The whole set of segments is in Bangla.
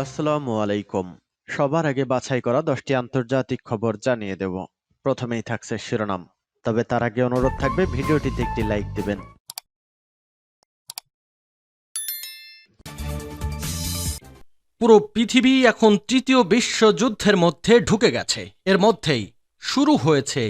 আসসালামু আলাইকুম। সবার আগে বাছাই করা দশটি আন্তর্জাতিক খবর জানিয়ে দেব। প্রথমেই থাকছে শিরোনাম। তবে তার আগে অনুরোধ থাকবে, ভিডিওটিতে একটি লাইক দিবেন। পুরো পৃথিবী এখন তৃতীয় বিশ্বযুদ্ধের মধ্যে ঢুকে গেছে। এর মধ্যেই শুরু হয়েছে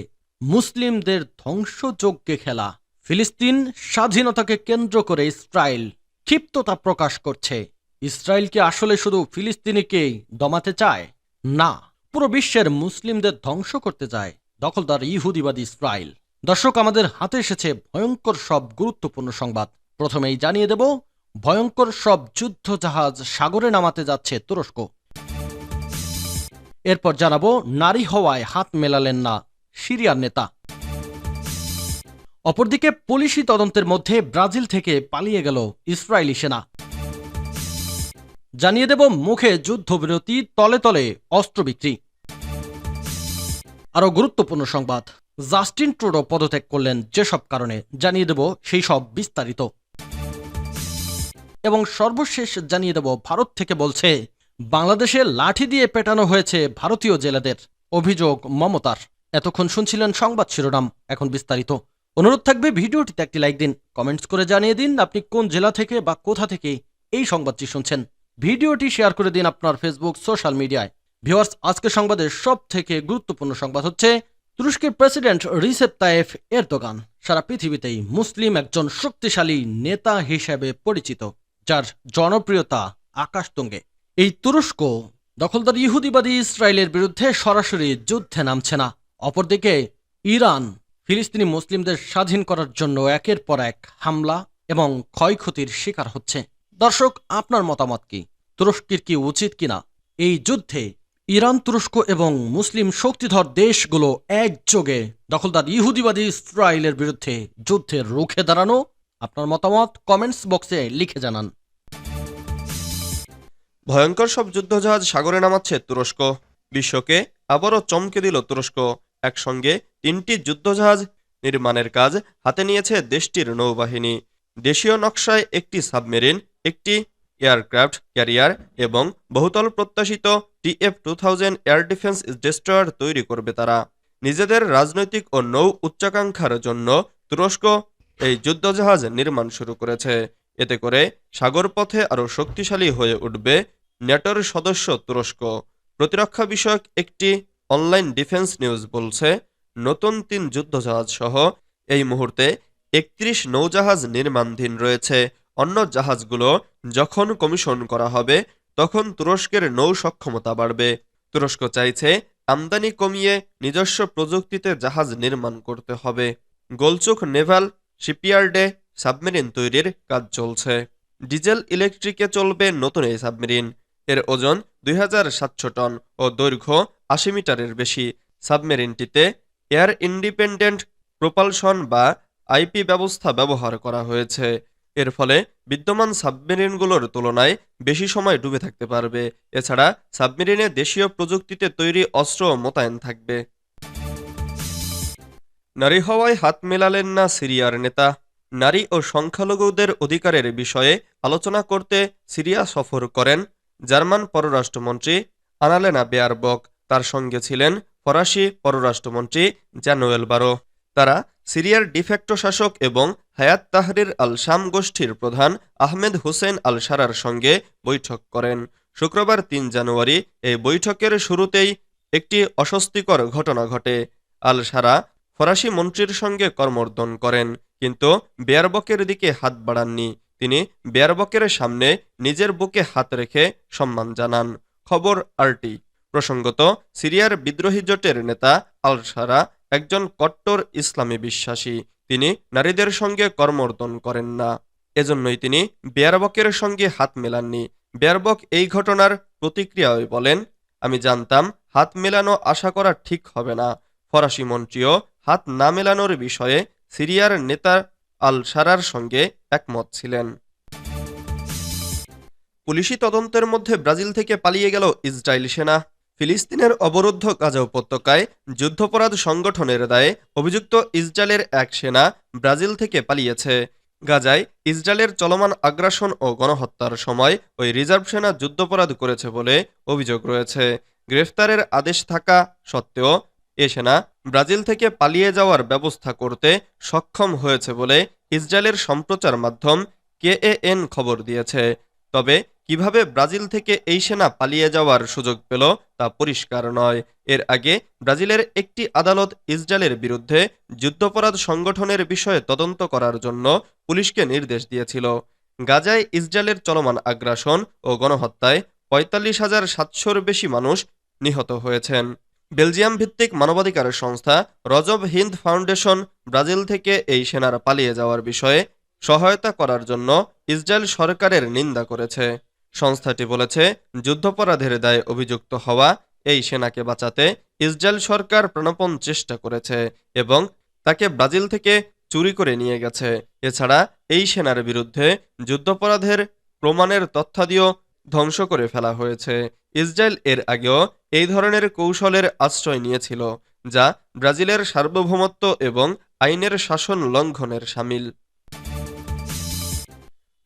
মুসলিমদের ধ্বংসযজ্ঞে খেলা। ফিলিস্তিন স্বাধীনতাকে কেন্দ্র করে ইসরায়েল ক্ষিপ্ততা প্রকাশ করছে। ইসরায়েল কি আসলে শুধু ফিলিস্তিনিকেই দমাতে চায়? না, পুরো বিশ্বের মুসলিমদের ধ্বংস করতে চায় দখলদার ইহুদিবাদী ইসরায়েল। দর্শক, আমাদের হাতে এসেছে ভয়ঙ্কর সব গুরুত্বপূর্ণ সংবাদ। প্রথমেই জানিয়ে দেব, ভয়ঙ্কর সব যুদ্ধ জাহাজ সাগরে নামাতে যাচ্ছে তুরস্ক। এরপর জানাব, নারী হওয়ায় হাত মেলালেন না সিরিয়ার নেতা। অপরদিকে, পুলিশি তদন্তের মধ্যে ব্রাজিল থেকে পালিয়ে গেল ইসরায়েলি সেনা। জানিয়ে দেব মুখে যুদ্ধবিরতি, তলে তলে অস্ত্র বিক্রি। আরও গুরুত্বপূর্ণ সংবাদ। জাস্টিন ট্রুডো পদত্যাগ করলেন যেসব কারণে, জানিয়ে দেব সেই সব বিস্তারিত। এবং সর্বশেষ জানিয়ে দেব, ভারত থেকে বলছে, বাংলাদেশে লাঠি দিয়ে পেটানো হয়েছে ভারতীয় জেলেদের। অভিযোগ মমতার। এতক্ষণ শুনছিলেন সংবাদ শিরোনাম, এখন বিস্তারিত। অনুরোধ থাকবে ভিডিওটিতে একটি লাইক দিন, কমেন্টস করে জানিয়ে দিন আপনি কোন জেলা থেকে বা কোথা থেকে এই সংবাদটি শুনছেন। ভিডিওটি শেয়ার করে দিন আপনার ফেসবুক সোশ্যাল মিডিয়ায় ভিওয়ার্স আজকে সংবাদের সব থেকে গুরুত্বপূর্ণ সংবাদ হচ্ছে তুরস্কের প্রেসিডেন্ট রিসেপ তায়েফ এরদোগান। সারা পৃথিবীতেই মুসলিম একজন শক্তিশালী নেতা হিসেবে পরিচিত, যার জনপ্রিয়তা আকাশতুঙ্গে। এই তুরস্ক দখলদার ইহুদিবাদী ইসরায়েলের বিরুদ্ধে সরাসরি যুদ্ধে নামছে না। অপরদিকে, ইরান ফিলিস্তিনি মুসলিমদের স্বাধীন করার জন্য একের পর এক হামলা এবং ক্ষয়ক্ষতির শিকার হচ্ছে। দর্শক, আপনার মতামত কি? তুরস্কের কি উচিত কিনা? এই যুদ্ধে ইরান, তুরস্ক এবং মুসলিম শক্তিধর দেশগুলো একযোগে দখলদার ইহুদিবাদী ইসরায়েলের বিরুদ্ধে যুদ্ধের রুখে দাঁড়ানো। আপনার মতামত কমেন্টস বক্সে লিখে জানান। ভয়ঙ্কর সব যুদ্ধজাহাজ সাগরে নামাচ্ছে তুরস্ক। বিশ্বকে আবারও চমকে দিল তুরস্ক। একসঙ্গে তিনটি যুদ্ধজাহাজ নির্মাণের কাজ হাতে নিয়েছে দেশটির নৌবাহিনী। দেশীয় নকশায় একটি সাবমেরিন, একটি এয়ারক্রাফট ক্যারিয়ার এবং বহুতল প্রত্যাশিত TF two thousand air defence destroyer তৈরি করবে তারা। নিজেদের রাজনৈতিক ও নৌ উচ্চাকাঙ্ক্ষার জন্য তুরস্ক এই যুদ্ধজাহাজ নির্মাণ শুরু করেছে। এতে করে সাগরপথে আরও শক্তিশালী হয়ে উঠবে ন্যাটোর সদস্য তুরস্ক। প্রতিরক্ষা বিষয়ক একটি অনলাইন ডিফেন্স নিউজ বলছে, নতুন তিন যুদ্ধজাহাজ সহ এই মুহূর্তে একত্রিশ নৌজাহাজ নির্মাণধীন রয়েছে। অন্য জাহাজগুলো যখন কমিশন করা হবে, তখন তুরস্কের নৌ সক্ষমতা বাড়বে। তুরস্ক চাইছে আমদানি কমিয়ে নিজস্ব প্রযুক্তিতে জাহাজ নির্মাণ করতে হবে। গোলচুক নেভাল শিপইয়ার্ডে সাবমেরিন তৈরির কাজ চলছে। ডিজেল ইলেকট্রিকে চলবে নতুন এই সাবমেরিন। এর ওজন দুই হাজার সাতশো টন ও দৈর্ঘ্য আশি মিটারের বেশি। সাবমেরিনটিতে এয়ার ইন্ডিপেন্ডেন্ট প্রোপালশন বা আইপি ব্যবস্থা ব্যবহার করা হয়েছে। এর ফলে বিদ্যমান সাবমেরিনগুলোর তুলনায় বেশি সময় ডুবে থাকতে পারবে। এছাড়া সাবমেরিনে দেশীয় প্রযুক্তিতে তৈরি অস্ত্র মোতায়েন থাকবে। নারী হওয়ায় হাত মেলালেন না সিরিয়ার নেতা। নারী ও সংখ্যালঘুদের অধিকারের বিষয়ে আলোচনা করতে সিরিয়া সফর করেন জার্মান পররাষ্ট্রমন্ত্রী আনালেনা বেয়ারবক। তার সঙ্গে ছিলেন ফরাসি পররাষ্ট্রমন্ত্রী জ্যানুয়েল বারো। তারা সিরিয়ার ডিফেক্টো শাসক এবং হায়াত তাহরির আল শাম গোষ্ঠীর প্রধান আহমেদ হুসেন আল সারার সঙ্গে বৈঠক করেন। শুক্রবার তিন জানুয়ারি এই বৈঠকের শুরুতেই একটি অস্বস্তিকর ঘটনা ঘটে। আল সারা ফরাসি মন্ত্রীর সঙ্গে কর্মর্দন করেন, কিন্তু বেয়ারবকের দিকে হাত বাড়াননি। তিনি বেয়ারবকের সামনে নিজের বুকে হাত রেখে সম্মান জানান। খবর আরটি। প্রসঙ্গত, সিরিয়ার বিদ্রোহী জোটের নেতা আল সারা একজন কট্টর ইসলামী বিশ্বাসী। তিনি নারীদের সঙ্গে কর্মর্দন করেন না। এজন্যই তিনি বেয়ারবকের সঙ্গে হাত মেলাননি। বেয়ারবক এই ঘটনার প্রতিক্রিয়ায় বলেন, আমি জানতাম হাত মেলানো আশা করা ঠিক হবে না। ফরাসি মন্ত্রীও হাত না মেলানোর বিষয়ে সিরিয়ার নেতা আল সারার সঙ্গে একমত ছিলেন। পুলিশি তদন্তের মধ্যে ব্রাজিল থেকে পালিয়ে গেল ইসরায়েল সেনা। ফিলিস্তিনের অবরুদ্ধ গাজা উপত্যকায় যুদ্ধপরাধ সংগঠনের দায়ে অভিযুক্ত ইসরায়েলের এক সেনা ব্রাজিল থেকে পালিয়েছে। গাজায় ইসরায়েলের চলমান আগ্রাসন ও গণহত্যার সময় ওই রিজার্ভ সেনা যুদ্ধপরাধ করেছে বলে অভিযোগ রয়েছে। গ্রেফতারের আদেশ থাকা সত্ত্বেও এ সেনা ব্রাজিল থেকে পালিয়ে যাওয়ার ব্যবস্থা করতে সক্ষম হয়েছে বলে ইসরায়েলের সম্প্রচার মাধ্যম কেএএন খবর দিয়েছে। তবে কীভাবে ব্রাজিল থেকে এই সেনা পালিয়ে যাওয়ার সুযোগ পেল তা পরিষ্কার নয়। এর আগে ব্রাজিলের একটি আদালত ইসরায়েলের বিরুদ্ধে যুদ্ধপরাধ সংগঠনের বিষয়ে তদন্ত করার জন্য পুলিশকে নির্দেশ দিয়েছিল। গাজায় ইসরায়েলের চলমান আগ্রাসন ও গণহত্যায় পঁয়তাল্লিশ হাজার সাতশোর বেশি মানুষ নিহত হয়েছেন। বেলজিয়াম ভিত্তিক মানবাধিকার সংস্থা রজব হিন্দ ফাউন্ডেশন ব্রাজিল থেকে এই সেনার পালিয়ে যাওয়ার বিষয়ে সহায়তা করার জন্য ইসরায়েল সরকারের নিন্দা করেছে। সংস্থাটি বলেছে, যুদ্ধপরাধের দায়ে অভিযুক্ত হওয়া এই সেনাকে বাঁচাতে ইসরায়েল সরকার প্রাণপণ চেষ্টা করেছে এবং তাকে ব্রাজিল থেকে চুরি করে নিয়ে গেছে। এছাড়া এই সেনার বিরুদ্ধে যুদ্ধপরাধের প্রমাণের তথ্যাদিও ধ্বংস করে ফেলা হয়েছে। ইসরায়েল এর আগেও এই ধরনের কৌশলের আশ্রয় নিয়েছিল, যা ব্রাজিলের সার্বভৌমত্ব এবং আইনের শাসন লঙ্ঘনের সামিল।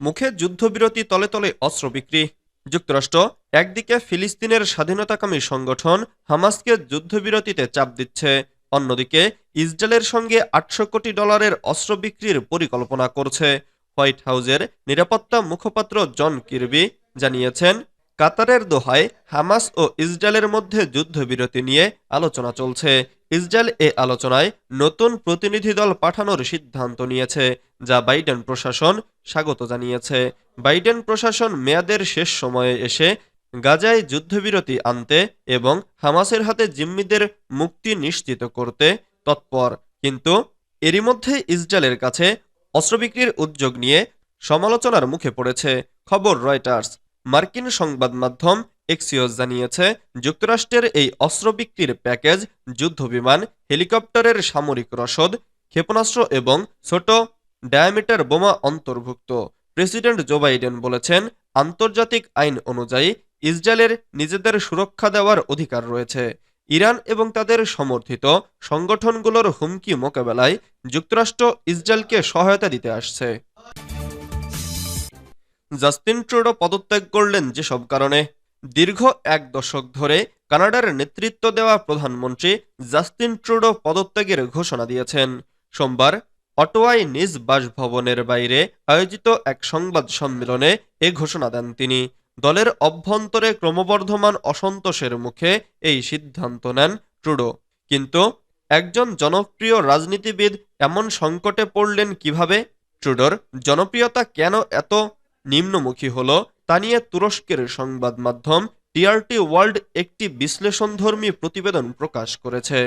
মুখে যুদ্ধবিরতি, তলে তলে অস্ত্র বিক্রি। যুক্তরাষ্ট্র, একদিকে ফিলিস্তিনের স্বাধীনতাকামী সংগঠন হামাসকে যুদ্ধবিরতিতে চাপ দিচ্ছে, অন্যদিকে ইসরায়েলের সঙ্গে আটশো কোটি ডলারের অস্ত্র বিক্রির পরিকল্পনা করছে। হোয়াইট হাউজের নিরাপত্তা মুখপাত্র জন কিরবি জানিয়েছেন কাতারের দোহায় হামাস ও ইসরায়েলের মধ্যে যুদ্ধবিরতি নিয়ে আলোচনা চলছে। ইসরায়েল এ আলোচনায় নতুন প্রতিনিধি দল পাঠানোর সিদ্ধান্ত নিয়েছে, যা বাইডেন প্রশাসন স্বাগত জানিয়েছে। বাইডেন প্রশাসন মেয়াদের শেষ সময়ে এসে গাজায় যুদ্ধবিরতি আনতে এবং হামাসের হাতে জিম্মিদের মুক্তি নিশ্চিত করতে তৎপর। কিন্তু এরই মধ্যে ইসরায়েলের কাছে অস্ত্র বিক্রির উদ্যোগ নিয়ে সমালোচনার মুখে পড়েছে, খবর রয়টার্স। মার্কিন সংবাদ মাধ্যম এক্সিওস জানিয়েছে, যুক্তরাষ্ট্রের এই অস্ত্র বিক্রির প্যাকেজ যুদ্ধবিমান হেলিকপ্টারের সামরিক রসদ, ক্ষেপণাস্ত্র এবং ছোট ডায়ামিটার বোমা অন্তর্ভুক্ত। প্রেসিডেন্ট জো বাইডেন বলেছেন, আন্তর্জাতিক আইন অনুযায়ী ইসরায়েলের নিজেদের সুরক্ষা দেওয়ার অধিকার রয়েছে। ইরান এবং তাদের সমর্থিত সংগঠনগুলোর হুমকি মোকাবেলায় যুক্তরাষ্ট্র ইসরায়েলকে সহায়তা দিতে আসছে। জাস্টিন ট্রুডো পদত্যাগ করলেন যেসব কারণে। দীর্ঘ এক দশক ধরে কানাডার নেতৃত্ব দেওয়া প্রধানমন্ত্রী জাস্টিন ট্রুডো পদত্যাগের ঘোষণা দিয়েছেন। সোমবার অটোয়ায় নিজ বাসভবনের বাইরে আয়োজিত এক সংবাদ সম্মেলনে এ ঘোষণা দেন তিনি। দলের অভ্যন্তরে ক্রমবর্ধমান অসন্তোষের মুখে এই সিদ্ধান্ত নেন ট্রুডো। কিন্তু একজন জনপ্রিয় রাজনীতিবিদ এমন সংকটে পড়লেন কীভাবে? ট্রুডোর জনপ্রিয়তা কেন এত? নিম্নমুখী হল তা নিয়ে তুরস্কের সংবাদ মাধ্যম টিআরটি ওয়ার্ল্ড একটি বিশ্লেষণধর্মী প্রতিবেদন প্রকাশ করেছে।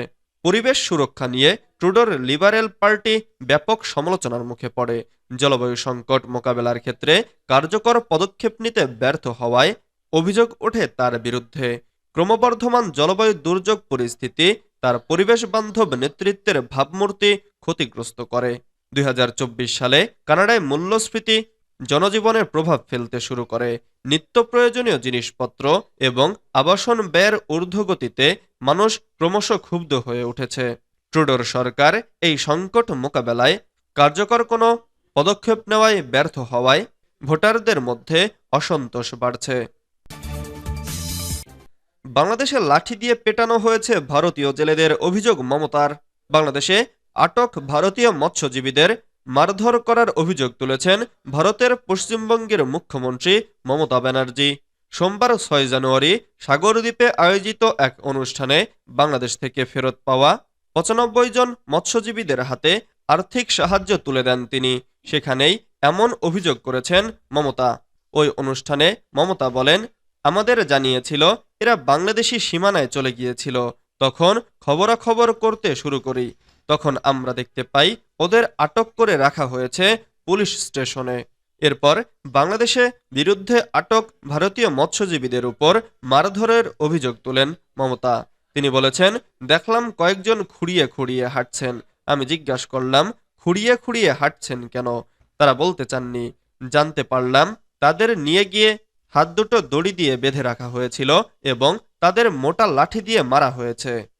পরিবেশ সুরক্ষা নিয়ে ট্রুডোর লিবারেল পার্টি ব্যাপক সমালোচনার মুখে পড়ে। জলবায়ু সংকট মোকাবেলার ক্ষেত্রে কার্যকর পদক্ষেপ নিতে ব্যর্থ হওয়ায় অভিযোগ ওঠে তার বিরুদ্ধে। ক্রমবর্ধমান জলবায়ু দুর্যোগ পরিস্থিতি তার পরিবেশ বান্ধব নেতৃত্বের ভাবমূর্তি ক্ষতিগ্রস্ত করে। দুই হাজার চব্বিশ সালে কানাডায় মূল্যস্ফীতি জনজীবনের প্রভাব ফেলতে শুরু করে নিত্য প্রয়োজনীয় জিনিসপত্র এবং আবাসন ব্যয়ের ঊর্ধ্বগতিতে মানুষ ক্রমশ ক্ষুব্ধ হয়ে উঠেছে। ট্রুডোর সরকার এই সংকট মোকাবেলায় কার্যকর কোনো পদক্ষেপ নেওয়ায় ব্যর্থ হওয়ায় ভোটারদের মধ্যে অসন্তোষ বাড়ছে। বাংলাদেশে লাঠি দিয়ে পেটানো হয়েছে ভারতীয় জেলেদের অভিযোগ মমতার। বাংলাদেশে আটক ভারতীয় মৎস্যজীবীদের মারধর করার অভিযোগ তুলেছেন ভারতের পশ্চিমবঙ্গের মুখ্যমন্ত্রী মমতা ব্যানার্জি। সোমবার ছয় জানুয়ারি সাগরদ্বীপে আয়োজিত এক অনুষ্ঠানে বাংলাদেশ থেকে ফেরত পাওয়া পঁচানব্বই জন মৎস্যজীবীদের হাতে আর্থিক সাহায্য তুলে দেন তিনি। সেখানেই এমন অভিযোগ করেছেন মমতা। ওই অনুষ্ঠানে মমতা বলেন, আমাদের জানিয়েছিল, এরা বাংলাদেশি সীমানায় চলে গিয়েছিল। তখন খবরাখবর করতে শুরু করি। তখন আমরা দেখতে পাই ওদের আটক করে রাখা হয়েছে পুলিশ স্টেশনে। এরপর বাংলাদেশে বিরুদ্ধে আটক ভারতীয় মৎস্যজীবীদের উপর মারধরের অভিযোগ তোলেন মমতা। তিনি বলেছেন, দেখলাম কয়েকজন খুঁড়িয়ে খুঁড়িয়ে হাঁটছেন। আমি জিজ্ঞাসা করলাম, খুঁড়িয়ে খুঁড়িয়ে হাঁটছেন কেন? তারা বলতে চাননি। জানতে পারলাম, তাদের নিয়ে গিয়ে হাত দুটো দড়ি দিয়ে বেঁধে রাখা হয়েছিল এবং তাদের মোটা লাঠি দিয়ে মারা হয়েছে।